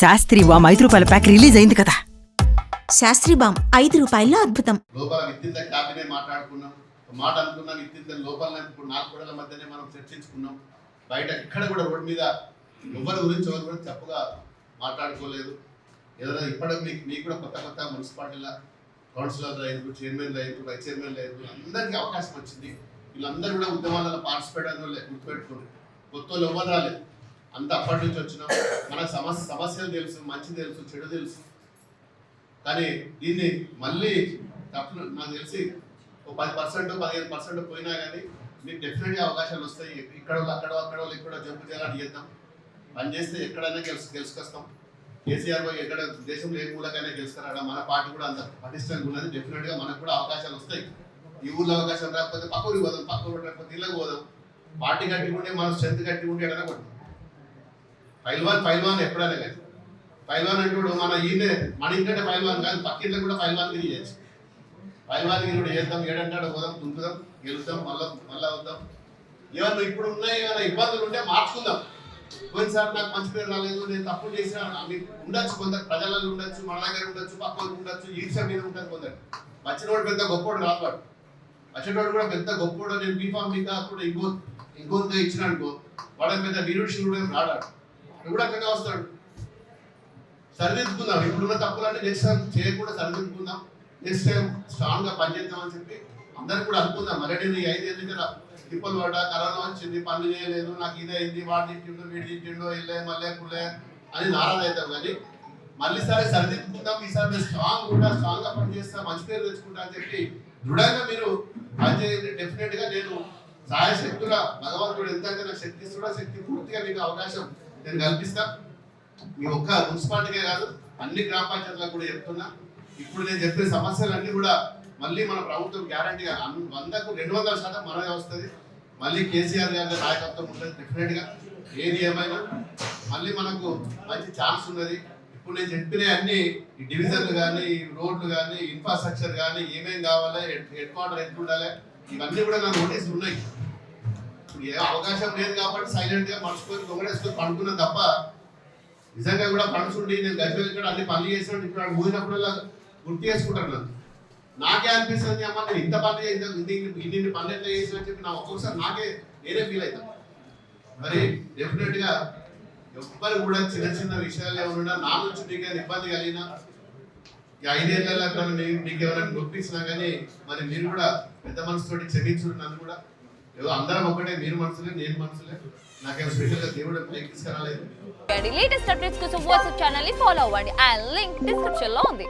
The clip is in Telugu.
శాస్త్రి వామ్ ఐదు రూపాయల ప్యాక్ రిలీజ్ అయింది కదా. శాస్త్రి బామ్ ఐదు రూపాయల్లో అద్భుతం. లోపల విత్తిత క్యాబినే మాట్లాడుకున్నాం. మాట అనుకున్నాం విత్తిత లోపల ఇప్పుడు నాలుగు గోడల మధ్యనే మనం చర్చించుకున్నాం. బయట ఎక్కడ కూడా రోడ్డు మీద ఎవరి గురించి ఎవరు కూడా తప్పుగా మాట్లాడుకోలేదు. ఏదైనా ఇప్పటికి మీకు మీకు కూడా కొత్త కొత్త మున్సిపాలిటీల కౌన్సిలర్లు అయ్యారు చైర్మన్లు అయ్యారు వైస్ చైర్మన్లు అయ్యారు అందరికీ అవకాశం వచ్చింది. వీళ్ళందరూ కూడా ఉద్యమాలలో పార్టిసిపేట్ అయిన వాళ్ళే గుర్తుపెట్టుకోండి. కొత్త వాళ్ళు ఎవరు రాలేదు. అంత అప్పటి నుంచి వచ్చినాం మన సమస్య సమస్యలు తెలుసు మంచి తెలుసు చెడు తెలుసు. కానీ దీన్ని మళ్ళీ తప్పు నాకు తెలిసి ఒక పది పర్సెంట్ పదిహేను పర్సెంట్ పోయినా కానీ మీకు డెఫినెట్గా అవకాశాలు వస్తాయి. ఇక్కడ వాళ్ళు అక్కడ అక్కడ వాళ్ళు ఇక్కడ జంపు చేయాలని చేద్దాం పని చేస్తే ఎక్కడైనా గెలుసు గెలుచుకొస్తాం కేసీఆర్ పోయి ఎక్కడ దేశంలో ఏ మూలకైనా గెలుచుకురాడా మన పార్టీ కూడా అంత పటిష్టంగా ఉన్నది. డెఫినెట్గా మనకు కూడా అవకాశాలు వస్తాయి. ఈ ఊర్లో అవకాశం రాకపోతే పక్క ఊరికి పోదాం పక్క ఊరు రాకపోతే ఇళ్ళకి పోదాం. పార్టీ కట్టి ఉంటే మన స్ట్రెంత్ కట్టి ఉంటే ఎక్కడైనా కొట్టాం పైల్వాన్ పైల్వాన్ ఎప్పుడైనా కానీ పైల్వాన్ అంటుడు మన ఈయనే మన ఇంకంటే పైల్వాన్ కాదు పక్కింట్లో కూడా పైల్వాన్ గిరి చేయొచ్చు. పైల్వాన్ గిరి కూడా చేద్దాం ఏడంటాడు పోదాం తుంపుదాం గెలుద్దాం మళ్ళా మళ్ళా వద్దాం. ఏమన్నా ఇప్పుడు ఉన్నాయి ఏమైనా ఇబ్బందులు ఉంటే మార్చుకుందాం. కొన్నిసార్లు నాకు మంచి పేరు రాలేదు నేను తప్పు చేసిన మీకు ఉండొచ్చు కొందరు ప్రజలలో ఉండొచ్చు మన దగ్గర ఉండొచ్చు పక్క ఉండొచ్చు ఈర్ష మీద ఉంటుంది కొందరు. వచ్చినోడు పెద్ద గొప్పోడు రాదు వచ్చినోడు కూడా పెద్ద గొప్పోడు నేను బీఫామ్ మీద కూడా ఇంకో ఇంకొంత ఇచ్చిన అనుకో వాడు పెద్ద నిరుషుడు కూడా రాడాడు. కూడా అక్కడే వస్తాడు. సరిదిద్దుకుందాం. ఇప్పుడున్న తప్పులన్నీ నెక్స్ట్ టైం చేయకుండా సరిదిద్దుకుందాం. నెక్స్ట్ టైం స్ట్రాంగ్గా పనిచేద్దాం అని చెప్పి అందరికి కూడా అనుకుందాం. మరి నేను ఈ ఐదు ఎన్నికల తిప్పలు పడ్డా కరోనా వచ్చింది పనులు చేయలేదు నాకు ఇదే అయింది వాడు తిట్టిండు వీడు తింటుండో వెళ్ళే మళ్ళీ పుల్లే అని నారాజ్ అవుతాం. కానీ మళ్ళీ సరే సరిదిద్దుకుందాం. ఈసారి నేను స్ట్రాంగ్ కూడా స్ట్రాంగ్గా పనిచేస్తా. మంచి పేరు తెచ్చుకుంటా అని చెప్పి దృఢంగా మీరు పనిచేయండి డెఫినెట్గా నేను సహాయ శక్తుల భగవంతుడు ఎంత అయితే నాకు శక్తి ఇస్తున్నా శక్తి పూర్తిగా మీకు అవకాశం నేను కల్పిస్తా. మీ ఒక్క మున్సిపాలిటీకే కాదు అన్ని గ్రామ పంచాయతీలకు కూడా చెప్తున్నా. ఇప్పుడు నేను చెప్పే సమస్యలన్నీ కూడా మళ్ళీ మన ప్రభుత్వం గ్యారంటీగా వందకు రెండు వందల శాతం మనమే వస్తుంది. మళ్ళీ కేసీఆర్ గారి నాయకత్వం ఉంటుంది డెఫినెట్గా. ఏది ఏమైనా. మళ్ళీ మనకు మంచి ఛాన్స్ ఉన్నది. ఇప్పుడు నేను చెప్పిన అన్ని ఈ డివిజన్లు కానీ ఈ రోడ్లు కానీ ఇన్ఫ్రాస్ట్రక్చర్ కానీ ఏమేం కావాలి హెడ్ క్వార్టర్ ఎంత ఉండాలి ఇవన్నీ కూడా నా నోటీసులు ఉన్నాయి. ఏ అవకాశం లేదు కాబట్టి సైలెంట్గా మర్చిపోయి దొంగడేసుకొని పండుకున్నాను తప్ప నిజంగా కూడా ఫండ్స్ ఉండి నేను గజ్వేల్ కూడా అన్ని పనులు చేసినట్టు ఇప్పుడు అక్కడ పోయినప్పుడల్లా గుర్తు చేసుకుంటాను నన్ను. నాకే అనిపిస్తుంది అమ్మ నేను ఇంత పనులు ఇంత ఇన్ని ఇన్ని పనులు ఎట్లా చేసిన చెప్పి నా ఒక్కొక్కసారి నాకే నేనే ఫీల్ అవుతాను మరి డెఫినెట్గా ఎవ్వరు కూడా చిన్న చిన్న విషయాలు ఏమన్నా నా నుంచి నీకు ఏమైనా ఇబ్బంది కలిగినా ఈ ఐదేళ్ళలో మీకు ఎవరైనా నొప్పించినా కానీ మరి మీరు కూడా పెద్ద మనసుతోటి క్షమించు నన్ను కూడా. ఏదో అందరం ఒకటే మీరు మనసులే నేను మనసులే. నాకేం స్పెషల్గా దేవుడు పైకి తీసుకురాలేదు. లేటెస్ట్ అప్డేట్స్ కోసం వాట్సాప్ ఛానల్ని ఫాలో అవ్వండి. ఆ లింక్ డిస్క్రిప్షన్లో ఉంది.